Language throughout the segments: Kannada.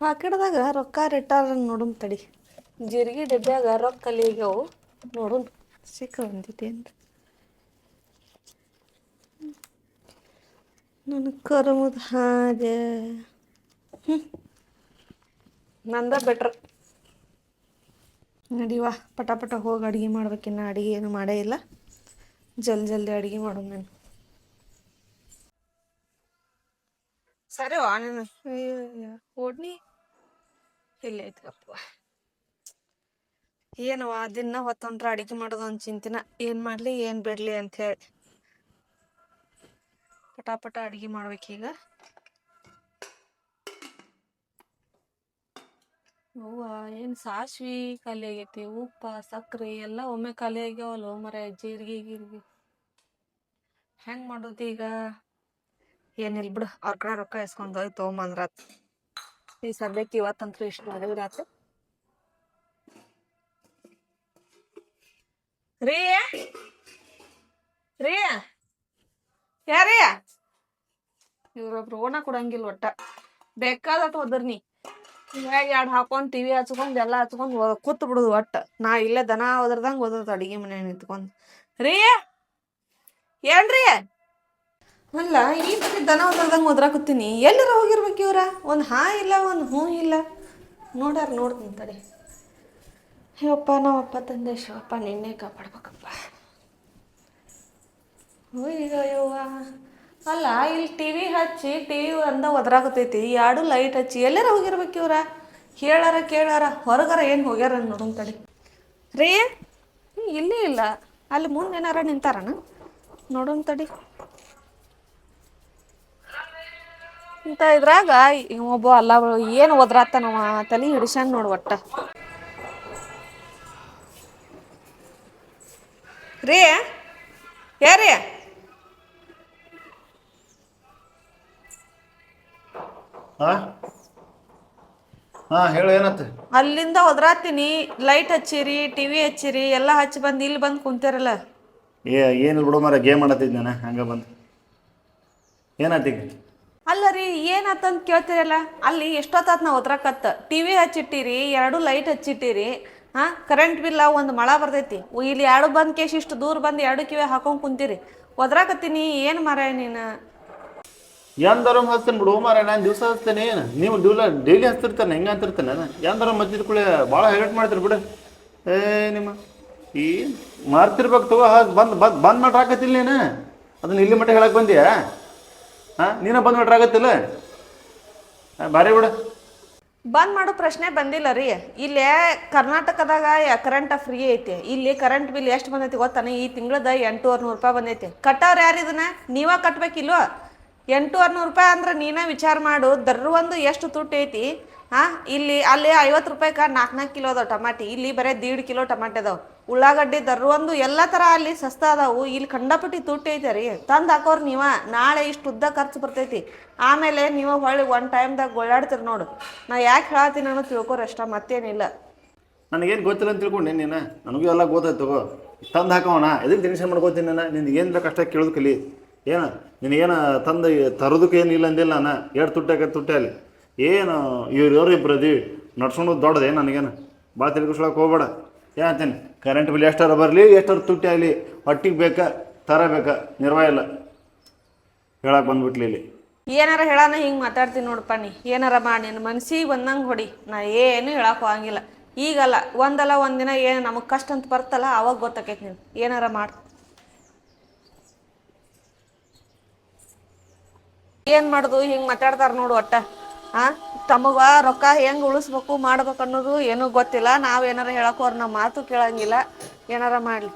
ಪಾಕೆಟ್ದಾಗ ರೊಕ್ಕ ರಿಟ್ಟಾರ ನೋಡುನ್ ತಡಿ. ಜೀರಿಗೆ ಡಬ್ಬ್ಯಾಗ ರೊಕ್ಕ ಖಾಲಿ ನೋಡೋಣ ಸಿಕ್ಕ ಬಂದಿದ್ದೇನು ನನ್ನ ಕರಮದ ಹಾಗೆ. ಹ್ಞೂ ನಂದ ಬೆಟ್ರ್ ನಡಿವಾ ಪಟ ಪಟ ಹೋಗಿ ಅಡುಗೆ ಮಾಡ್ಬೇಕಿನ್ನ ಅಡುಗೆ ಏನು ಮಾಡೇ ಇಲ್ಲ. ಜಲ್ದಿ ಜಲ್ದಿ ಅಡುಗೆ ಮಾಡೋಣ ನಾನು. ಸರಿ ಓಡ್ನಿ. ಇಲ್ಲ ಐತಪ್ಪ ಏನವ ದಿನ ಹೊತ್ತೊಂಡ್ರ ಅಡಿಗೆ ಮಾಡೋದು ಒಂದು ಚಿಂತಿನ. ಏನು ಮಾಡಲಿ, ಏನು ಬಿಡಲಿ ಹೇಳಿ. ಪಟಾಪಟ ಅಡಿಗೆ ಮಾಡ್ಬೇಕೀಗ ಅವ್ವ ಏನು ಸಾಸ್ವಿ ಖಾಲಿ ಆಗೈತಿ, ಉಪ್ಪ, ಸಕ್ರೆ ಎಲ್ಲ ಒಮ್ಮೆ ಖಾಲಿ ಆಗ್ಯಾವಲ್ಲ ಮರ, ಜೀರಿಗೆ, ಗೀರಿಗೆ. ಹೆಂಗೆ ಮಾಡೋದು ಈಗ? ಏನಿಲ್ಲ ಬಿಡು, ಅವ್ರ ಕಡೆ ರೊಕ್ಕ ಇಸ್ಕೊಂಡು ಹೋಗಿ ಈ ಸದ್ಯಕ್ಕೆ ಇವತ್ತಂತೂ ಇಷ್ಟು ಮಾಡಿದ್ರಾತು ರೀ ರೀ ಯಾರೇ ಇವ್ರೊಬ್ರು ಓಣ ಕೊಡಂಗಿಲ್ಲ ಒಟ್ಟ. ಬೇಕಾದತ್ ಹೋದ್ರಿ ಹಿಂಗಾಗಿ ಎರಡು ಹಾಕೊಂಡು ಟಿವಿ ಹಚ್ಕೊಂಡ್ ಎಲ್ಲ ಹಚ್ಕೊಂಡ್ ಕೂತ್ ಬಿಡುದು ಒಟ್ಟ. ನಾ ಇಲ್ಲೇ ದನ ಒದರ್ದಂಗ ಓದೋದು ಅಡಿಗೆ ಮನೆ ನಿಂತ್ಕೊಂಡ್. ರೀ ಏನ್ರಿ? ಅಲ್ಲ, ಈ ಬರೀ ದನ ಒದರ್ದಂಗ ಓದ್ರಾಕತ್ತೀನಿ ಎಲ್ಲರ ಹೋಗಿರ್ಬೇಕು ಇವ್ರ? ಒಂದು ಹಾ ಇಲ್ಲ, ಒಂದು ಹ್ಞೂ ಇಲ್ಲ. ನೋಡ್ಯಾರ ನೋಡ್ತೀನಿ ತಡಿ ಅಯ್ಯಪ್ಪ ನಾವಪ್ಪ ತಂದೆ ಶಿವಪ್ಪ ನಿನ್ನೆ ಕಾಪಾಡ್ಬೇಕಪ್ಪ. ಅಯ್ಯವ್ವ ಅಲ್ಲ, ಇಲ್ಲಿ ಟಿ ವಿ ಹಚ್ಚಿ, ಟಿ ವಿ ಅಂದ ಒದ್ರಾಗುತ್ತೈತಿ ಎರಡು ಲೈಟ್ ಹಚ್ಚಿ. ಎಲ್ಲರ ಹೋಗಿರ್ಬೇಕು ಇವ್ರ? ಹೇಳಾರ ಕೇಳಾರ ಹೊರಗಾರ ಏನು ಹೋಗ್ಯಾರ ನೋಡೋಣ ತಡಿ ರೀ ಇಲ್ಲಿ ಇಲ್ಲೇ ಇಲ್ಲ. ಅಲ್ಲಿ ಮುಂದೆ ಏನಾರ ನಿಂತಾರನ? ನೋಡೋಣ ತಡಿ. ಇಂಥ ಇದ್ರಾಗ ಒಬ್ಬ ಅಲ್ಲ ಏನು ಒದ್ರಾತನವ ತಲೆ ಹಿಡಿಸ್ಯಾನ್ ನೋಡ್ ಒಟ್ಟ. ರೀ ಯಾರ ಹಾ? ಹೇಳು ಏನತ್ತ? ಅಲ್ಲಿಂದ ಒದ್ರಾತೀನಿ ಲೈಟ್ ಹಚ್ಚಿರಿ ಟಿವಿ ಹಚ್ಚಿರಿ ಎಲ್ಲ ಹಚ್ಚಿ ಬಂದು ಇಲ್ಲಿ ಬಂದು ಕುಂತಿರಲ್ಲ. ಏ ಏನಿಲ್ಲ ಬಿಡು ಮರ ಗೇಮ್ ಆಡತ್ತಿದ್ ನಾನು ಹಂಗ ಬಂದು. ಏನಾತೀಗ ಅಲ್ಲ ರೀ ಏನಾತಂತ ಕೇಳ್ತೀರಲ್ಲ? ಅಲ್ಲಿ ಎಷ್ಟೊತ್ತಾತ್ ನಾ ಒದ್ರಾಕತ್ತ. ಟಿವಿ ಹಚ್ಚಿಟ್ಟಿರಿ, ಎರಡು ಲೈಟ್ ಹಚ್ಚಿಟ್ಟಿರಿ, ಹಾ? ಕರೆಂಟ್ ಬಿಲ್ಲ ಒಂದು ಮಳ ಬರ್ತೈತಿ. ಇಲ್ಲಿ ಎರಡು ಬಂದ್ ಕೇಶ್ ಇಷ್ಟು ದೂರ ಬಂದು ಎರಡು ಕಿವಿ ಹಾಕೊಂಡ್ ಕುಂತೀರಿ. ಒದ್ರಾಕತ್ತೀನಿ, ಏನು ಮಾರಾಯ ನೀನು? ಎಂದರ ಹಚ್ತೇನೆ ಬಿಡು ಮಾರ ನಾನು ದಿವಸ ಹಚ್ತೇನೆ ಏನು? ನೀವು ಡ್ಯೂಲ ಡೈಲಿ ಹಚ್ತಿರ್ತಾನೆ, ಹೆಂಗೆ ಅಂತಿರ್ತಾನೆ ಎಂದರ ಮಚ್ಚಿದ ಕೂಡ ಭಾಳ ಹೈಲೈಟ್ ಮಾಡ್ತೀರಿ ಬಿಡು. ಏ, ನಿಮ್ಮ, ಈ ಮಾರ್ತಿರ್ಬೇಕು ತಗೋ ಬಂದ್, ಬಂದು ಬಂದು ಬಂದ್ ಮಾಡ್ರಾಕತ್ತಿಲ್ಲ ನೀನು? ಅದನ್ನ ಇಲ್ಲಿ ಮಟ್ಟ ಹೇಳಕ್ಕೆ ಬಂದಿಯಾ? ಹಾಂ ಬಂದ್ ಬಂದು ಮಾಡ್ರಾಗತ್ತಿಲ್ಲ ಬಾರಿ ಬಿಡು. ಬಂದ್ ಮಾಡೋ ಪ್ರಶ್ನೆ ಬಂದಿಲ್ಲ ರೀ. ಇಲ್ಲಿ ಕರ್ನಾಟಕದಾಗ ಕರೆಂಟ್ ಫ್ರೀ ಐತಿ. ಇಲ್ಲಿ ಕರೆಂಟ್ ಬಿಲ್ ಎಷ್ಟು ಬಂದೈತಿ ಗೊತ್ತಾನೆ? ಈ ತಿಂಗಳದ ಎಂಟೂವರೆ ನೂರು ರೂಪಾಯಿ ಬಂದೈತಿ. ಕಟ್ಟವ್ರು ಯಾರು ಇದನ್ನ? ನೀವ ಕಟ್ಬೇಕಿಲ್ವ ಎಂಟೂವರೆ ನೂರು ರೂಪಾಯಿ ಅಂದ್ರೆ ನೀನೇ ವಿಚಾರ ಮಾಡು. ದರ್ರ ಒಂದು ಎಷ್ಟು ತುಟ್ಟಿ ಐತಿ? ಹಾ, ಇಲ್ಲಿ ಅಲ್ಲಿ ಐವತ್ತು ರೂಪಾಯಿಗೆ ನಾಲ್ಕು ನಾಲ್ಕು ಕಿಲೋ ಅದಾವ ಟಮಾಟಿ. ಇಲ್ಲಿ ಬರೀ ದೀಡ್ ಕಿಲೋ ಟಮಾಟಿ ಅದಾವ. ಉಳ್ಳಾಗಡ್ಡಿ ದರ್ವಂದು ಎಲ್ಲ ಥರ ಅಲ್ಲಿ ಸಸ್ತ ಅದಾವು. ಇಲ್ಲಿ ಕಂಡಪಟ್ಟಿ ತುಟ್ಟಿ ಐತೆ ರೀ. ತಂದು ಹಾಕೋರು ನೀವ. ನಾಳೆ ಇಷ್ಟು ಉದ್ದ ಖರ್ಚು ಬರ್ತೈತಿ. ಆಮೇಲೆ ನೀವು ಹೊಳ್ಳಿ ಒನ್ ಟೈಮ್ದಾಗ ಗೊಳ್ಳಾಡ್ತೀರಿ ನೋಡು. ನಾ ಯಾಕೆ ಹೇಳತ್ತೀನಿ ಅನ್ನೋ ತಿಳ್ಕೊರಿ ಅಷ್ಟ ಮತ್ತೇನಿಲ್ಲ. ನನಗೇನು ಗೊತ್ತಿಲ್ಲ ಅಂತ ತಿಳ್ಕೊಂಡೆ ನೀನು? ನನಗೂ ಎಲ್ಲ ಗೊತ್ತಾಯ್ತು ತಗೋ. ತಂದು ಹಾಕೋಣ ಎದಕ್ಕೆ ಟೆನ್ಷನ್ ಮಾಡ್ಕೋತೀನಿ ನಾನು? ನಿನ್ಗೆ ಏನು ಬೇಕು ಅಷ್ಟೇ ಕೇಳೋದು ಕಲಿ. ಏನು? ನಿನಗೇನು ತಂದು ತರೋದಕ್ಕೆ ಏನಿಲ್ಲ ಅಂದಿಲ್ಲ ನಾನು? ಎರಡು ತುಟ್ಟಾಗ ತುಟ್ಟೆ ಅಲ್ಲಿ. ಏನು ಇವ್ರು ಇವ್ರು ಇಬ್ಬರು ಅದೀವಿ ನಡ್ಸೋದು ದೊಡ್ಡದೇ ನನಗೇನು? ಭಾಳ ತಿಳ್ಕೊಳಕ್ಕೆ ಹೋಗ್ಬೇಡ. ಏನಂತೀನಿ ಕರೆಂಟ್ ಬಿಲ್ ಎಷ್ಟಾರ ಬರಲಿ, ಎಷ್ಟಾರು ತುಟ್ಟಿ ಆಗಲಿ ಹೊಟ್ಟಿಗೆ ಬೇಕಾ ತರಬೇಕಾ ನಿರ್ವಹ ಇಲ್ಲ. ಹೇಳಕ್ಕೆ ಬಂದ್ಬಿಟ್ಲಿ ಇಲ್ಲಿ. ಏನಾರ ಹೇಳಾನ, ಹಿಂಗೆ ಮಾತಾಡ್ತೀನಿ ನೋಡಪ್ಪ ನೀ. ಏನಾರ ಮಾಡಿ ನಿನ್ನ ಮನ್ಸಿಗೆ ಬಂದಂಗೆ ಹೊಡಿ. ನಾ ಏನು ಹೇಳಕ್ಕೆ ಹೋಗಂಗಿಲ್ಲ ಈಗಲ್ಲ, ಒಂದಲ್ಲ, ಒಂದಿನ ಏನು ನಮಗೆ ಕಷ್ಟ ಅಂತ ಬರ್ತಲ್ಲ, ಅವಾಗ ಗೊತ್ತಾಕೈತಿ ನೀನು ಏನಾರ ಮಾಡಿ. ಏನು ಮಾಡೋದು, ಹಿಂಗೆ ಮಾತಾಡ್ತಾರೆ ನೋಡು ಒಟ್ಟ. ಆ? ತಮಗ ರೊಕ್ಕ ಹೆಂಗ್ ಉಳಿಸ್ಬೇಕು ಮಾಡ್ಬೇಕು ಅನ್ನೋದು ಏನೂ ಗೊತ್ತಿಲ್ಲ. ನಾವ್ ಏನಾರ ಹೇಳಕ್ ಅವ್ರ ನಮ್ಮ ಮಾತು ಕೇಳಂಗಿಲ್ಲ. ಏನಾರ ಮಾಡ್ಲಿ.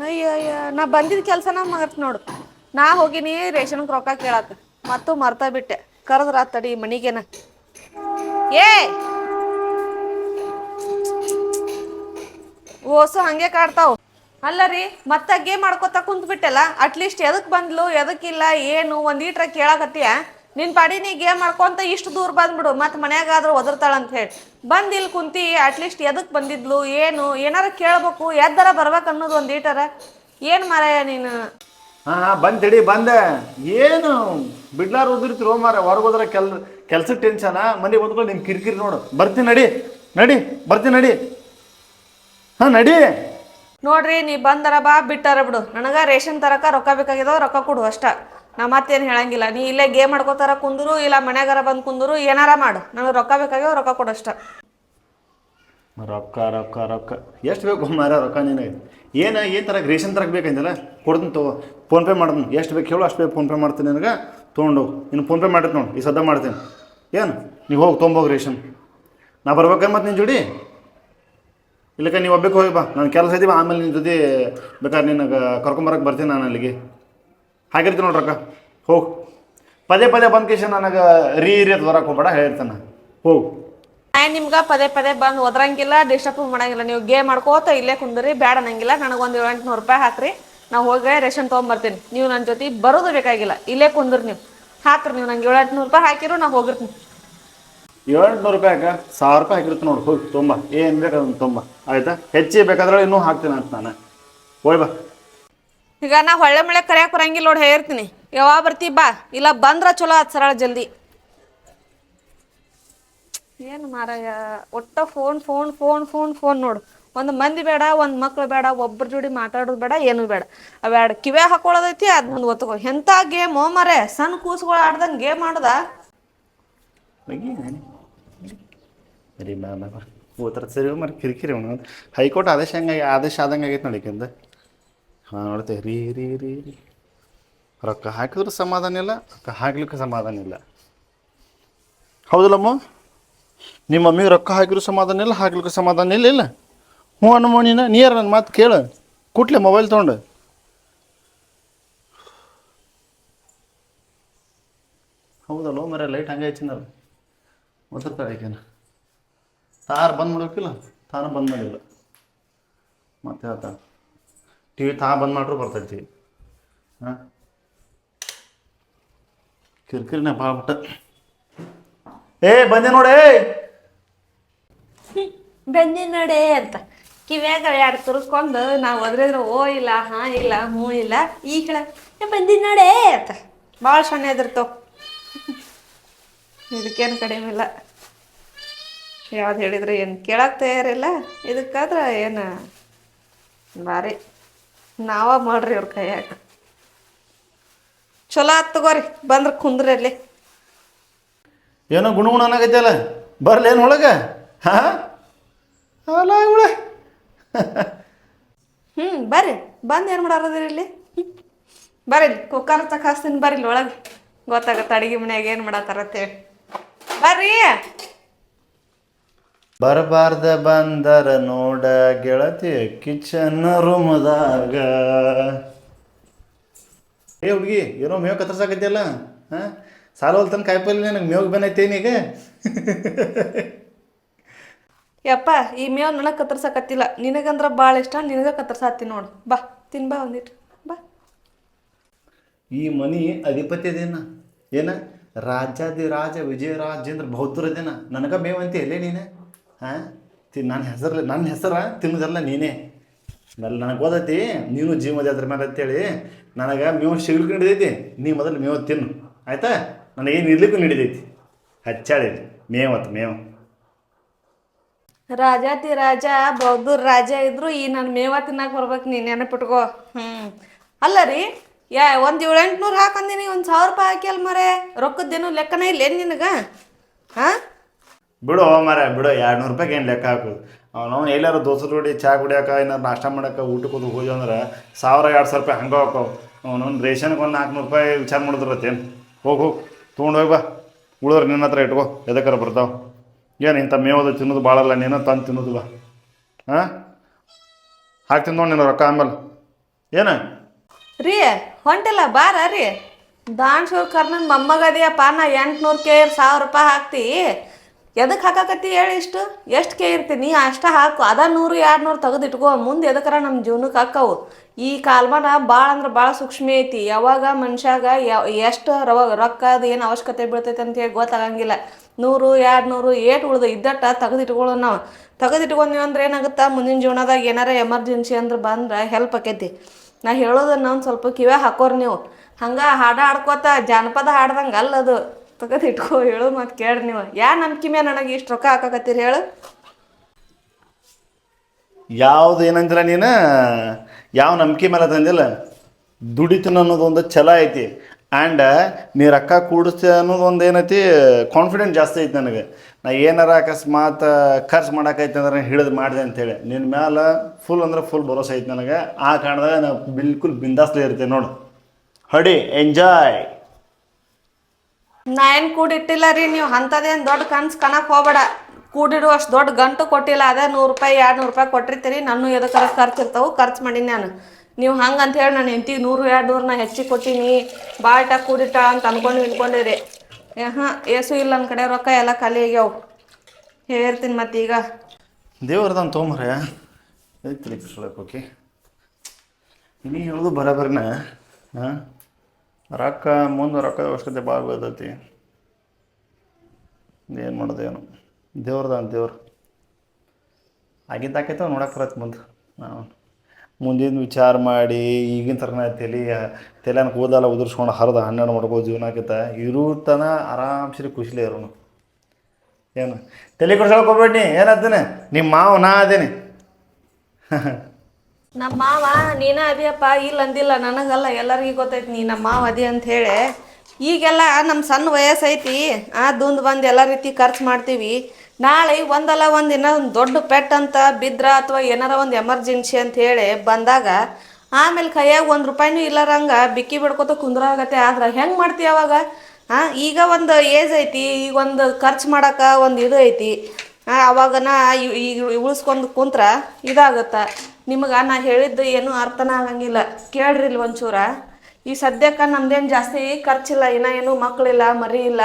ಅಯ್ಯೋ ನಾ ಬಂದಿದ್ದ ನಾ ಮರ್ತ್ ನೋಡು. ನಾ ಹೋಗಿನಿ ರೇಷನ್ಗೆ ರೊಕ್ಕ ಕೇಳಾಕ. ಮತ್ತು ಮರ್ತ ಬಿಟ್ಟೆ. ಕರೆದ್ರ ತಡಿ ಮನಿಗೇನ. ಏ! ಓಸು ಹಂಗೆ ಕಾಡ್ತಾವ್. ಅಲ್ಲ ರೀ, ಮತ್ತೆ ಗೇಮ್ ಮಾಡ್ಕೋತಾ ಕುಂತ್ ಬಿಟ್ಟೆಲ್ಲ ಅಟ್ಲೀಸ್ಟ್ ಎದಕ್ ಬಂದ್ಲು ಎದಕ್ಕಿಲ್ಲ ಏನು, ಒಂದ್ ಈಟ್ರ ಕೇಳಾಕತ್ತೀಯ? ನಿನ್ ಪಾಡಿ ನೀ ಗೇಮ್ ಮಾಡ್ಕೊಂತ ಇಷ್ಟು ದೂರ ಬಂದ್ಬಿಡು ಮತ್ತೆ ಮನ್ಯಾಗ ಆದ್ರೂ ಒದರ್ತಾಳ ಅಂತ ಹೇಳಿ. ಬಂದ್ ಇಲ್ಲಿ ಕುಂತಿ ಅಟ್ಲೀಸ್ಟ್ ಎದಕ್ ಬಂದಿದ್ಲು ಏನು ಏನಾರ ಕೇಳ್ಬೇಕು ಎದ್ದಾರ ಬರ್ಬೇಕು ಅನ್ನೋದು ಒಂದ್ ಈಟರ. ಏನ್ ಮಾರಾಯ ನೀನು? ಹಾಂ ಹಾಂ ಬಂದ್ ಬಂದೆ. ಏನು ಬಿಡ್ಲಾರ ಓದಿರ್ತೀರೋ ಮಾರ ಹೊರಗೆ ಹೋದ್ರೆ ಕೆಲ್ ಕೆಲ್ಸಕ್ಕೆ ಟೆನ್ಷನ ಮನೆ ಬಂದ್ಕೊಂಡು ನಿಮ್ಮ ಕಿರಿಕಿರಿ ನೋಡು. ಬರ್ತೀನಿ ನಡಿ ನಡಿ ಬರ್ತೀನಿ ನಡಿ. ಹಾಂ ನಡಿ. ನೋಡ್ರಿ ನೀ ಬಂದರ ಬಾ ಬಿಟ್ಟಾರ ಬಿಡು. ನನಗ ರೇಷನ್ ತರಕ ರೊಕ್ಕ ಬೇಕಾಗಿದಾವ ರೊಕ್ಕ ಕೊಡು ಅಷ್ಟ. ನಾ ಮತ್ತೇನು ಹೇಳಂಗಿಲ್ಲ. ನೀ ಇಲ್ಲೇ ಗೇಮ್ ಮಾಡ್ಕೋತಾರ ಕುಂದ್ರು, ಇಲ್ಲ ಮನ್ಯಾಗಾರ ಬಂದು ಕುಂದ್ರು, ಏನಾರ ಮಾಡು. ನನಗೆ ರೊಕ್ಕ ಬೇಕಾಗ್ಯಾವ ರೊಕ್ಕ ಕೊಡು ಅಷ್ಟ ರೊಕ್ಕ ರೊಕ್ಕ ರೊಕ್ಕ. ಎಷ್ಟು ಬೇಕು ಮಾರ ರೊಕ್ಕ ನಿನಗೆ? ಏನು ಏನು ತರಕ್ಕೆ ರೇಷನ್ ತರಕ್ಕೆ ಬೇಕಂದಿಲ್ಲ? ಕೊಡ್ತೀನಿ ತಗೋ. ಫೋನ್ಪೇ ಮಾಡ್ತೀನಿ. ಎಷ್ಟು ಬೇಕು ಹೇಳು, ಅಷ್ಟು ಬೇಕು ಫೋನ್ಪೇ ಮಾಡ್ತೀನಿ ನನಗೆ. ತೊಗೊಂಡು ಇನ್ನು ಫೋನ್ಪೇ ಮಾಡಿ ನೋಡಿ. ಈ ಸದ್ದ ಮಾಡ್ತೀನಿ. ಏನು? ನೀವು ಹೋಗಿ ತೊಗೊಂಬೋಗಿ ರೇಷನ್. ನಾ ಬರ್ಬೇಕಂತ ಮತ್ತೆ ನಿನ್ನ ಜೋಡಿ? ಇಲ್ಲಕ್ಕ ನೀವು ಒಬ್ಬಕ್ಕೆ ಹೋಗಿ ಬಾ. ನಾನು ಕೆಲಸ ಬಾ. ಆಮೇಲೆ ನಿನ್ನ ಜೊತೆ ಬೇಕಾದ್ರೆ ನಿನಗೆ ಕರ್ಕೊಂಬರಕ್ಕೆ ಬರ್ತೀನಿ ನಾನು ಅಲ್ಲಿಗೆ. ಹಾಕಿರ್ತೀನಿ ನೋಡ್ರಕ್ಕ ರೊಕ್ಕ ಹೋಗಿ. ಪದೇ ಪದೇ ಬಂದ ಕೇಶ ನನಗೆ ರೀ ರೀ ಬರಕ್ಕೆ ಹೋಗ್ಬೇಡ ಹೋಗ್ ಹೋಗು. ನಾನು ನಿಮ್ಗೆ ಪದೇ ಪದೇ ಬಂದು ಒದ್ರಂಗಿಲ್ಲ ಡಿಸ್ಟರ್ಬ್ ಮಾಡಂಗಿಲ್ಲ. ನೀವು ಗೇಮ್ ಮಾಡ್ಕೋತ ಇಲ್ಲೇ ಕುಂದ್ರಿ ಬೇಡ ನಂಗಿಲ್ಲ ನನಗೊಂದು ಏಳು ಎಂಟುನೂರು ರೂಪಾಯಿ ಹಾಕ್ರಿ. ನಾವು ಹೋಗಿ ರೇಷನ್ ತೊಗೊಂಬರ್ತೀನಿ. ನೀವು ನನ್ನ ಜೊತೆ ಬರೋದು ಬೇಕಾಗಿಲ್ಲ. ಇಲ್ಲೇ ಕುಂದ್ರಿ ನೀವು. ಹಾಕ್ರಿ ನೀವು. ನಂಗೆ ಏಳು ಎಂಟುನೂರು ರೂಪಾಯಿ ಹಾಕಿರು ನಾ ಹೋಗಿರ್ತೀನಿ. ಏಳ್ನೂರು ಹಾಕ ಸಾವಿರ ರೂಪಾಯಿ ಹಾಕಿರ್ತೀನಿ ನೋಡಿ. ಹೋಗಿ ತುಂಬ. ಏನು ಬೇಕು ಅದನ್ನು ತುಂಬ. ಆಯ್ತಾ? ಹೆಚ್ಚಿಗೆ ಬೇಕಾದ್ರೆ ಇನ್ನೂ ಹಾಕ್ತೀನಿ ಅಂತ ನಾನು. ಹೋಯ್ ಬಾ. ಈಗ ನಾ ಹೊಳ್ಳೆ ಮಳೆ ಕರೆಯಕ್ಕೆ ಬರಂಗಿಲ್ಲ ನೋಡಿ, ಹೇಳ್ತೀನಿ. ಯಾವಾಗ ಬರ್ತಿ ಬಾ. ಇಲ್ಲ ಬಂದ್ರ ಚಲೋ ಆತ್ ಸರಳ ಜಲ್ದಿ. ಏನು ಮಾರಾಯ, ಒಟ್ಟ phone phone phone phone phone ನೋಡು. ಒಂದು ಮಂದಿ ಬೇಡ, ಒಂದು ಮಕ್ಳು ಬೇಡ ಒಬ್ಬರ ಜೋಡಿ ಮಾತಾಡೋದು ಬೇಡ, ಏನು ಬೇಡ. ಅವೇಡ ಕಿವೆ ಹಾಕೊಳ್ಳೋದೈತಿ ಅದನ್ನೊಂದು ಒತ್ತಕೋ ಎಂಥ ಗೇಮು ಮರೆ ಸಣ್ಣ ಕೂಸುಗಳು ಆಡ್ದಂಗೆ ಗೇಮ್ ಆಡ್ದ? ಸರಿ ಬಾ ಬಾ ಬಾ ಸರಿ ಮರ ಕಿರಿಕಿರಿ ಹೈಕೋರ್ಟ್ ಆದೇಶ ಆದೇಶ ಆದಂಗೆ ಆಗೈತೆ ನೋಡಿಕೆಂದ ಹಾಂ ನೋಡ್ತೇವೆ ರೀ ರೀ ರೀ. ರೊಕ್ಕ ಹಾಕಿದ್ರು ಸಮಾಧಾನ ಇಲ್ಲ, ರೊಕ್ಕ ಹಾಕ್ಲಿಕ್ಕೆ ಸಮಾಧಾನ ಇಲ್ಲ. ಹೌದಲ್ಲಮ್ಮ ನಿಮ್ಮ ಮಮ್ಮಿಗೆ ರೊಕ್ಕ ಹಾಕಿದ್ರು ಸಮಾಧಾನ ಇಲ್ಲ, ಹಾಕ್ಲಿಕ್ಕೆ ಸಮಾಧಾನ ಇಲ್ಲ ಇಲ್ಲ. ಹ್ಞೂ ಅನ್ನಮ್ಮ ನೀನು ನೀರ ನನ್ನ ಮಾತು ಕೇಳು. ಕುಟ್ಲೆ ಮೊಬೈಲ್ ತೊಗೊಂಡು. ಹೌದಲ್ಲ ಮರ ಲೈಟ್ ಹಂಗೆ ಹಚ್ಚಿನಲ್ಲ ಒತ್ತರ್ತಾರೆ ಆಕೆನ ತಾರು ಬಂದ್ ಮಾಡಬೇಕಿಲ್ಲ, ತಾನು ಬಂದ್ ಮಾಡಿಲ್ಲ. ಮತ್ತೆ ಹೇಳ್ತಾ ಟಿ ವಿ ತಾ ಬಂದ್ ಮಾಡ್ರು ಬರ್ತೈತಿ. ಹಾಂ? ಕಿರಿಕಿರಿನ ಏ, ಬಂದೆ ನೋಡೇ ಬಂದಿ ನಡೆ ಅಂತ. ಕಿವ್ಯಾಗ ಎರಡು ತುರ್ಸ್ಕೊಂಡು ನಾವು ಒದ್ರಿದ್ರೆ ಓ ಇಲ್ಲ, ಹಾ ಇಲ್ಲ, ಹ್ಞೂ ಇಲ್ಲ ಈಗ ಹೇಳ. ಬಂದಿ ನಡೆ ಅಂತ. ಭಾಳ ಸಣ್ಣ ಎದಿರ್ತಾವ ಇದಕ್ಕೇನು ಕಡಿಮೆ ಇಲ್ಲ. ಯಾವ್ದು ಹೇಳಿದ್ರೆ ಏನು ಕೇಳಕ್ಕೆ ತಯಾರಿಲ್ಲ. ಇದಕ್ಕಾದ್ರೆ ಏನು ಭಾರಿ ನಾವ ಮಾಡ್ರಿ ಅವ್ರ ಕೈಯಾಗ. ಚಲೋ ಆತ್ ತಗೋರಿ ಬಂದ್ರೆ ಕುಂದ್ರಿ ಅಲ್ಲಿ. ಏನೋ ಗುಣಗುಣ ಅನ್ನಾಗೈತಲ್ಲ ಬರ್ಲಿ ಏನು ಒಳಗೆ? ಹಾಂ? ಅಲ್ಲ ಇವಳೆ. ಹ್ಞೂ ಬರ್ರಿ ಬಂದು ಏನು ಮಾಡಾರದ್ರಿ ಇಲ್ಲಿ? ಬರ್ರಿ ಕುಕ್ಕರ್ ತಕ ಹಾಸ್ತೀನಿ ಬರ್ರಿ ಇಲ್ಲಿ ಒಳಗೆ. ಗೊತ್ತಾಗತ್ತೆ ಅಡಿಗೆ ಮನ್ಯಾಗ ಏನು ಮಾಡತ್ತಾರತ್ತೇಳಿ ಬರ್ರಿ. ಬರಬಾರ್ದ ಬಂದರ ನೋಡ ಗೆಳತಿ ಕಿಚನ್ ರೂಮದಾಗ. ಏ ಹುಡುಗಿ ಏನೋ ಮೇವ್ ಕತ್ತರ್ಸಾಕೈತಿಯಲ್ಲ? ಹಾಂ? ಸಾಲ ಹೊಲ್ತನ ಕಾಯಿಪಲ್ಲೆ ನನಗೆ ಮೇವ್ ನೀಗ ಯಪ್ಪ ಈ ಮೇವ್ ನನಗೆ ಕತ್ತರ್ಸಕತ್ತಿಲ್ಲ. ನಿನಗಂದ್ರ ಭಾಳ ಇಷ್ಟ ನಿನಗೆ ಕತ್ತರ್ಸಾತಿ ನೋಡು. ಬಾ ತಿನ್ ಬಾ ಒಂದಿಟ್ಟು ಬಾ. ಈ ಮನಿ ಅಧಿಪತಿ ಅದೇನ? ಏನ? ರಾಜಾದಿ ರಾಜ ವಿಜಯ ರಾಜೇಂದ್ರ ಬೌದ್ಧರದೇನ ನನಗ ಮೇವಂತಿ ಎಲ್ಲೇ ನೀನೆ? ಹಾಂ? ತಿ ನನ್ನ ಹೆಸರು ನನ್ನ ಹೆಸರ ತಿನ್ನೋದಲ್ಲ ನೀನೇ. ನಲ್ಲಿ ನನಗೆ ಓದತಿ ನೀನು ಜೀವದ ಅದ್ರ ಮೇಲೆ ಅಂತೇಳಿ, ನನಗೆ ಮೇವು ಸಿಗ್ಲಿಕ್ಕೆ ಹಿಡಿದೈತಿ ನೀ ಮೊದಲು ಮೇವು ತಿನ್ನು. ಆಯ್ತಾ? ನನಗೇನು ಇರ್ಲಿಕ್ಕೂ ಹಿಡಿದೈತಿ ಹಚ್ಚಾಳಿ ಮೇವತ್ತು ಮೇವು ರಾಜಾತಿ ರಾಜ ಬೌದ್ಧರ್ ರಾಜ ಇದ್ರು, ಈ ನನ್ನ ಮೇವ ತಿನ್ನಕ್ಕೆ ಬರ್ಬೇಕು, ನೀನು ನೆನಪಿಟ್ಕೋ. ಹ್ಞೂ ಅಲ್ಲ ರೀ, ಯಾ ಒಂದು ಏಳು ಎಂಟುನೂರು ಹಾಕಂದಿನಿ, ಒಂದು ಸಾವಿರ ರೂಪಾಯಿ ಹಾಕಿಯಲ್ ಮರೆ. ರೊಕ್ಕದ್ದೇನು ಲೆಕ್ಕನೇ ಇಲ್ಲ ಏನು ನಿನಗೆ? ಹಾಂ? ಬಿಡು ಮಾರ ಬಿಡು ಎರಡು ನೂರು ರೂಪಾಯಿಗೆ ಏನು ಲೆಕ್ಕ ಹಾಕೋದು ಅವ್ನು ಎಲ್ಲಾರು ದೋಸೆ ಜೋಡಿ ಚಹಾ ಕುಡಿಯೋಕೆ ಏನಾರು ನಾಷ್ಟ ಮಾಡೋಕೆ ಊಟಕ್ಕೆ ಹೋಗಿ ಹೋಗಿ ಅಂದ್ರೆ ಸಾವಿರ ಎರಡು ಸಾವಿರ ರೂಪಾಯಿ ಹಂಗೆ ಹಾಕೋ. ಅವ್ನು ರೇಷನ್ಗೆ ಒಂದು ನಾಲ್ಕುನೂರು ರೂಪಾಯಿ ವಿಚಾರ ಮಾಡಿದ್ರತ್ತೇನು ಹೋಗಿ ಹೋಗಿ, ತೊಗೊಂಡು ಹೋಗಿ ಬಾ. ಉಳಿದ್ರೆ ನಿನ್ನ ಹತ್ರ ಇಟ್ಕೋ, ಎದಕ್ಕಾರ ಬರ್ತಾವೆ? ಏನು ಇಂಥ ಮೇವದು ತಿನ್ನೋದು ಭಾಳಲ್ಲ ನೀನು ತಂದು ತಿನ್ನೋದು ಬಾ. ಹಾಂ? ಹಾಕ್ತೀನಿ ನೋಡಿ ನೀನು ರೊಕ್ಕ ಆಮೇಲೆ. ಏನು? ರೀ, ಹೊಂಟಿಲ್ಲ, ಬಾರ ರೀ. ದಾನ್ಶೂರ್ ಕರ್ನನ್ ಮೊಮ್ಮಗದಿಯಪ್ಪ, ನಾ ಎಂಟ್ನೂರು ಕೆ ಸಾವಿರ ರೂಪಾಯಿ ಹಾಕ್ತಿ. ಎದಕ್ಕೆ ಹಾಕಾಕತ್ತಿ ಹೇಳಿ ಇಷ್ಟು? ಎಷ್ಟು ಕೆ ಇರ್ತೀನಿ ಅಷ್ಟ ಹಾಕು. ಅದ ನೂರು, ಎರಡು ನೂರು ತೆಗೆದಿಟ್ಕೋ. ಮುಂದೆ ಎದಕ್ಕರ ನಮ್ಮ ಜೀವನಕ್ಕೆ ಹಾಕವು? ಈ ಕಾಲ್ಮಾನ ಭಾಳ ಅಂದ್ರೆ ಭಾಳ ಸೂಕ್ಷ್ಮ ಐತಿ. ಯಾವಾಗ ಮನುಷ್ಯಾಗ ಯಾವ ಎಷ್ಟು ರವ ರೊಕ್ಕ ಅದು ಏನು ಅವಶ್ಯಕತೆ ಬೀಳ್ತೈತೆ ಅಂತ ಹೇಳಿ ಗೊತ್ತಾಗಂಗಿಲ್ಲ. ನೂರು, ಎರಡು ನೂರು, ಏಟು ಉಳ್ದು ಇದ್ದಟ್ಟ ತೆಗೆದಿಟ್ಕೊಳ್ಳೋ ನಾವು. ತೆಗೆದಿಟ್ಕೊಂಡ್ವಿ ಅಂದ್ರೆ ಏನಾಗುತ್ತೆ? ಮುಂದಿನ ಜೀವನದಾಗ ಏನಾರ ಎಮರ್ಜೆನ್ಸಿ ಅಂದ್ರೆ ಬಂದ್ರೆ ಹೆಲ್ಪ್ ಆಕೈತಿ. ನಾ ಹೇಳೋದನ್ನ ಒಂದು ಸ್ವಲ್ಪ ಕಿವ್ಯಾಗ ಹಾಕೋರು ನೀವು. ಹಂಗೆ ಹಾಡು ಹಾಡ್ಕೋತ ಜಾನಪದ ಹಾಡ್ದಂಗೆ ಅಲ್ಲ ಅದು ತಗದ್ ಇಟ್ಕೋ, ಹೇಳು ಮತ್ತೆ ಕೇಳ್ರಿ ನೀವು. ಯಾ ನಂಬಿಕೆ ನನಗೆ ಇಷ್ಟು ರೊಕ್ಕ ಹಾಕಾಕತ್ತೀರಿ ಹೇಳು. ಯಾವ್ದು ಏನಂದಿಲ್ಲ ನೀನು? ಯಾವ ನಂಬಿಕೆ ಮೇಲೆ ತಂದಿಲ್ಲ ದುಡಿತನ ಅನ್ನೋದು ಒಂದು ಛಲ ಐತಿ. ಆ್ಯಂಡ್ ನೀ ರೊಕ್ಕ ಕೂಡಿಸ್ತಿ ಅನ್ನೋದು ಒಂದು ಏನೈತಿ? ಕಾನ್ಫಿಡೆಂಟ್ ಜಾಸ್ತಿ ಐತಿ ನನಗೆ. ನಾ ಏನಾರ ಅಕಸ್ಮಾತ್ ಖರ್ಚು ಮಾಡೋಕೈತಿ ಅಂದ್ರೆ ಹಿಡಿದು ಮಾಡಿದೆ ಅಂತೇಳಿ. ನಿನ್ನ ಮ್ಯಾಲೆ ಫುಲ್ ಅಂದ್ರೆ ಫುಲ್ ಭರೋಸೆ ಐತಿ ನನಗೆ. ಆ ಕಾರಣದಾಗ ನಾ ಬಿಲ್ಕುಲ್ ಬಿಂದಾಸ್ಲೇ ಇರ್ತೀನಿ ನೋಡು. ಹಡಿ ಎಂಜಾಯ್ ನಾ ಏನು ಕೂಡಿಟ್ಟಿಲ್ಲ ರೀ, ನೀವು ಅಂಥದ್ದೇನು ದೊಡ್ಡ ಕನ್ಸು ಕಣಕ್ಕೆ ಹೋಗ್ಬೇಡ. ಕೂಡಿಡು ಅಷ್ಟು ದೊಡ್ಡ ಗಂಟು ಕೊಟ್ಟಿಲ್ಲ, ಅದೇ ನೂರು ರೂಪಾಯಿ, ಎರಡು ನೂರು ರೂಪಾಯಿ ಕೊಟ್ಟಿರ್ತೀರಿ ನಾನು ಎದಕ್ಕಾರ ಖರ್ಚು ಇರ್ತಾವೆ ಖರ್ಚು ಮಾಡೀನಿ ನಾನು. ನೀವು ಹಂಗೆ ಅಂತ ಹೇಳಿ ನಾನು ಹೆಂಡ್ತಿಗೆ ನೂರು, ಎರಡು ನೂರು ನಾ ಹೆಚ್ಚಿಗೆ ಕೊಟ್ಟೀನಿ ಬಾಟ ಕೂಡಿಟ್ಟ ಅಂತ ಅನ್ಕೊಂಡು ನಿಂತ್ಕೊಂಡಿರಿ ಹಾಂ ಏಸು ಇಲ್ಲ ನನ್ನ ಕಡೆ, ರೊಕ್ಕ ಎಲ್ಲ ಖಾಲಿ ಆಗ್ಯಾವ. ಹೇಳ್ತೀನಿ ಈಗ. ದೇವ್ರದನ್ ತೊಗೊಂಬರ ಓಕೆ ನೀ ಹೇಳೋದು ಬರಬರಿನ, ಹಾಂ? ರೊಕ್ಕ, ಮುಂದೆ ರೊಕ್ಕದ ಅವಶ್ಯಕತೆ ಭಾಳ ಬೀಳ್ತೈತಿ. ಏನು ಮಾಡೋದು ಏನು? ದೇವ್ರ. ದೇವ್ರು ಆಗಿದ್ದಾಕೈತವ ನೋಡಕ್ಕೆ ಬರತ್ತೆ ಮುಂದೆ. ನಾವು ಮುಂದಿನ ವಿಚಾರ ಮಾಡಿ, ಈಗಿನ ಥರನ ತಲೆ, ತಲೆನ ಕೂದಲ ಉದುರ್ಸ್ಕೊಂಡು ಹರಿದ ಹನ್ನೆರಡು ಮಾಡ್ಕೋ ಆಕೈತೆ ಇರೋ ತನ ಆರಾಮ್ಸರಿ ಖುಷಿಲೇ ಇರೋನು. ಏನು? ತಲೆ ಕೊಡ್ಸೋಕೆ ಹೋಗ್ಬೇಡಿ ಏನಾಗ್ತಾನೆ ನಿಮ್ಮ ಮಾವ ನಾ ಅದೇನೆ ನಮ್ಮ ಮಾವ, ನೀನ ಅದಿಯಪ್ಪ ಇಲ್ಲ ಅಂದಿಲ್ಲ, ನನಗಲ್ಲ, ಎಲ್ಲರಿಗೂ ಗೊತ್ತೈತಿ ನೀ ನಮ್ಮ ಮಾವ ಅದಿ ಅಂತ ಹೇಳಿ. ಈಗೆಲ್ಲ ನಮ್ಮ ಸಣ್ಣ ವಯಸ್ಸೈತಿ, ಆ ದುಂದು ಬಂದು ಎಲ್ಲ ರೀತಿ ಖರ್ಚು ಮಾಡ್ತೀವಿ. ನಾಳೆ ಒಂದಲ್ಲ ಒಂದು ಏನೋ ಒಂದು ದೊಡ್ಡ ಪೆಟ್ ಅಂತ ಬಿದ್ರ ಅಥವಾ ಏನಾರ ಒಂದು ಎಮರ್ಜೆನ್ಸಿ ಅಂತ ಹೇಳಿ ಬಂದಾಗ, ಆಮೇಲೆ ಕೈಯಾಗ ಒಂದು ರೂಪಾಯಿನೂ ಇಲ್ಲರಂಗ ಬಿಕ್ಕಿ ಬಿಡ್ಕೊತ ಕುಂದ್ರಾಗತ್ತೆ. ಆದ್ರೆ ಹೆಂಗೆ ಮಾಡ್ತೀವಿ ಅವಾಗ? ಹಾಂ ಈಗ ಒಂದು ಏಜ್ ಐತಿ, ಈಗ ಒಂದು ಖರ್ಚು ಮಾಡೋಕೆ ಒಂದು ಇದು ಐತಿ. ಅವಾಗನ ಉಳಿಸ್ಕೊಂಡು ಕುಂತ್ರ ಇದಾಗುತ್ತೆ. ನಿಮಗೆ ನಾ ಹೇಳಿದ್ದು ಏನೂ ಅರ್ಥನ ಆಗಂಗಿಲ್ಲ. ಕೇಳ್ರಿ ಇಲ್ಲಿ ಒಂಚೂರ. ಈ ಸದ್ಯಕ್ಕೆ ನಮ್ದೇನು ಜಾಸ್ತಿ ಖರ್ಚಿಲ್ಲ ಇನ್ನ ಏನು ಮಕ್ಕಳಿಲ್ಲ ಮರಿ ಇಲ್ಲ.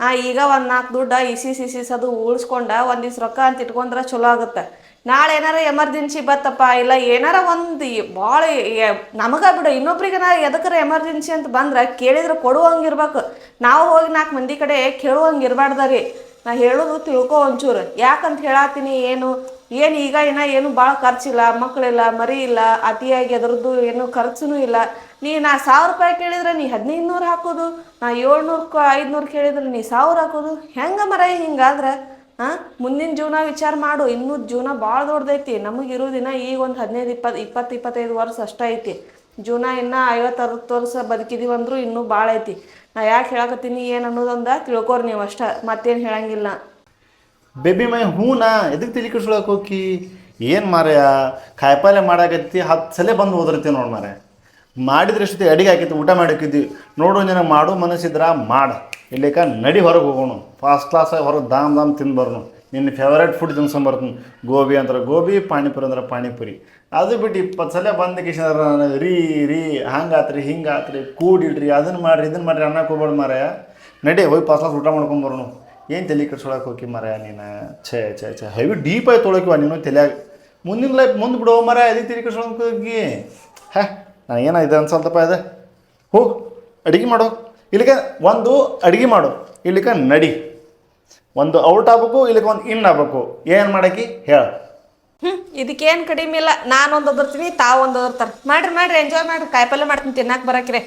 ಆ, ಈಗ ಒಂದು ನಾಲ್ಕು ದುಡ್ಡು ಇಸಿ ಸಿಸ್ ಅದು ಉಳಿಸ್ಕೊಂಡ ಒಂದು ದಿವ್ಸ ರೊಕ್ಕ ಅಂತ ಇಟ್ಕೊಂಡ್ರೆ ಚಲೋ ಆಗುತ್ತೆ. ನಾಳೆ ಏನಾರ ಎಮರ್ಜೆನ್ಸಿ ಬತ್ತಪ್ಪ ಇಲ್ಲ ಏನಾರ ಒಂದು ಭಾಳ ನಮಗ ಬಿಡು ಇನ್ನೊಬ್ರಿಗೆ ನಾ ಎದಕ್ಕಾರ ಎಮರ್ಜೆನ್ಸಿ ಅಂತ ಬಂದ್ರೆ ಕೇಳಿದ್ರೆ ಕೊಡುವಂಗಿರ್ಬೇಕು ನಾವು ಹೋಗಿ ನಾಲ್ಕು ಮಂದಿ ಕಡೆ ಕೇಳುವಂಗಿರ್ಬಾರ್ದ ರೀ. ನಾ ಹೇಳೋದು ತಿಳ್ಕೊ ಒಂಚೂರು. ಯಾಕಂತ ಹೇಳಾತೀನಿ, ಏನು ಏನು ಈಗ ಏನ ಏನು ಭಾಳ ಖರ್ಚಿಲ್ಲ ಮಕ್ಕಳಿಲ್ಲ ಮರಿ ಇಲ್ಲ, ಅತಿಯಾಗಿ ಅದರದ್ದು ಏನು ಖರ್ಚುನು ಇಲ್ಲ. ನೀ ನಾ ಸಾವಿರ ರೂಪಾಯಿ ಕೇಳಿದ್ರೆ ನೀ ಹದಿನೈದು ನೂರು ಹಾಕೋದು, ನಾ ಏಳ್ನೂರು ಐದುನೂರು ಕೇಳಿದ್ರೆ ನೀ ಸಾವಿರ ಹಾಕೋದು. ಹೆಂಗೆ ಮರ ಹಿಂಗಾದ್ರೆ? ಹಾಂ ಮುಂದಿನ ಜೀವನ ವಿಚಾರ ಮಾಡು. ಇನ್ನೂ ಜೀವನ ಭಾಳ ದೊಡ್ಡದೈತಿ. ನಮಗೆ ಇರೋದಿನ ಈಗ ಒಂದು ಹದಿನೈದು ಇಪ್ಪತ್ತು ಇಪ್ಪತ್ತು, ಇಪ್ಪತ್ತೈದು ವರ್ಷ ಅಷ್ಟೇ ಐತಿ. ಜೀವನ ಇನ್ನೂ ಐವತ್ತು ಅರವತ್ತು ವರ್ಷ ಬದುಕಿದೀವಿ ಅಂದರೂ ಇನ್ನೂ ಭಾಳ ಐತಿ. ನಾ ಯಾಕೆ ಹೇಳಕತ್ತೀನಿ, ಏನು ಅನ್ನೋದೊಂದ ತಿಳ್ಕೊರಿ ನೀವು ಅಷ್ಟೇ, ಮತ್ತೇನು ಹೇಳಂಗಿಲ್ಲ. ಬೇಬಿ ಮೈ ಹೂನಾ ಎದಕ್ಕೆ ತಲೆ ಕೆಡ್ಸ್ಕೊಳಕ್ಕೆ ಹೋಗಿ ಏನು ಮಾರ್ಯ? ಕಾಯಿಪಲ್ಯ ಮಾಡಾಕತ್ತಿ, ಹತ್ತು ಸಲ ಬಂದು ಓದಿರ್ತೀವಿ ನೋಡಿ ಮಾರೆ ಮಾಡಿದ್ರೆ ಎಷ್ಟು ಅಡಿಗೆ ಹಾಕಿತ್ತು ಊಟ ಮಾಡಿಕ್ಕಿದ್ವಿ ನೋಡು ನಿನಗೆ ಮಾಡು ಮನಸ್ಸಿದ್ರ ಮಾಡು. ಇಲ್ಲಿಕ ನಡಿ ಹೊರಗೆ ಹೋಗೋಣ. ಫಸ್ಟ್ ಕ್ಲಾಸಾಗಿ ಹೊರಗೆ ದಾಮ್ ದಾಮ್ ತಿಂದು ನಿನ್ನ ಫೇವ್ರೇಟ್ ಫುಡ್ ತಿನ್ಸ್ಕೊಂಬರ್ತೀನಿ ಗೋಬಿ ಅಂದ್ರೆ ಗೋಬಿ, ಪಾನಿಪುರಿ ಅಂದ್ರೆ ಪಾನಿಪುರಿ. ಅದು ಬಿಟ್ಟು ಇಪ್ಪತ್ತು ಸಲ ಬಂದ ನಾನು, ರೀ ರೀ, ಹಂಗಾತ್ರಿ, ಹಿಂಗಾತ್ರಿ ಕೂಡಿಡ್ರಿ ಅದನ್ನು ಮಾಡ್ರಿ ಇದನ್ನು ಮಾಡ್ರಿ ಅನ್ನಕ್ಕೆ ಹೋಗ್ಬೇಡ ಮಾರಾಯ. ನಡೆ ಹೋಗಿ ಫಸ್ಟ್ ಕ್ಲಾಸ್ ಊಟ ಮಾಡ್ಕೊಂಡು ಬರೋನು. ಏನು ತಲೆ ಕಟ್ಸೋಳಕ್ಕೆ ಹೋಗಿ ಮರ ನೀನು? ಛೇ ಛೇ ಛೇ ಹೆವಿ ಡೀಪ್ ಆಗಿ ತೊಳಕಿವ ನೀನು ತಲೆಯಾಗ. ಮುಂದಿನ ಲೈಫ್ ಮುಂದೆ ಬಿಡೋ ಮರ ಎದಕ್ಕೆ ತಲೆ ಕೆಡ್ಸೊಳಕ್ಕೆ ಹೋಗಿ. ಹೇ ನಾನು ಏನೋ ಇದೆ ಅನ್ಸಲ್ತಪ್ಪ ಇದೆ. ಹೋಗಿ ಅಡುಗೆ ಮಾಡು. ಇಲ್ಲಿಗೆ ಒಂದು ಅಡುಗೆ ಮಾಡು, ಇಲ್ಲಿಕ ನಡಿ. ಒಂದು ಔಟ್ ಆಗ್ಬೇಕು ಇಲ್ಲಿಗೆ ಒಂದು ಇನ್ ಆಗ್ಬೇಕು. ಏನು ಮಾಡಕ್ಕೆ ಹೇಳ. ಹ್ಞೂ ಇದಕ್ಕೇನು ಕಡಿಮೆ ಇಲ್ಲ. ನಾನು ಒಂದು ಒದರ್ತೀನಿ ತಾವು ಒಂದು ಒದರ್ತಾರೆ. ಮಾಡ್ರಿ ಮಾಡ್ರಿ ಎಂಜಾಯ್ ಮಾಡ್ರಿ. ಕಾಯಿಪಲ್ಲೆ ಮಾಡ್ತೀನಿ ತಿನ್ನಕ್ಕೆ ಬರಕ್ರೆ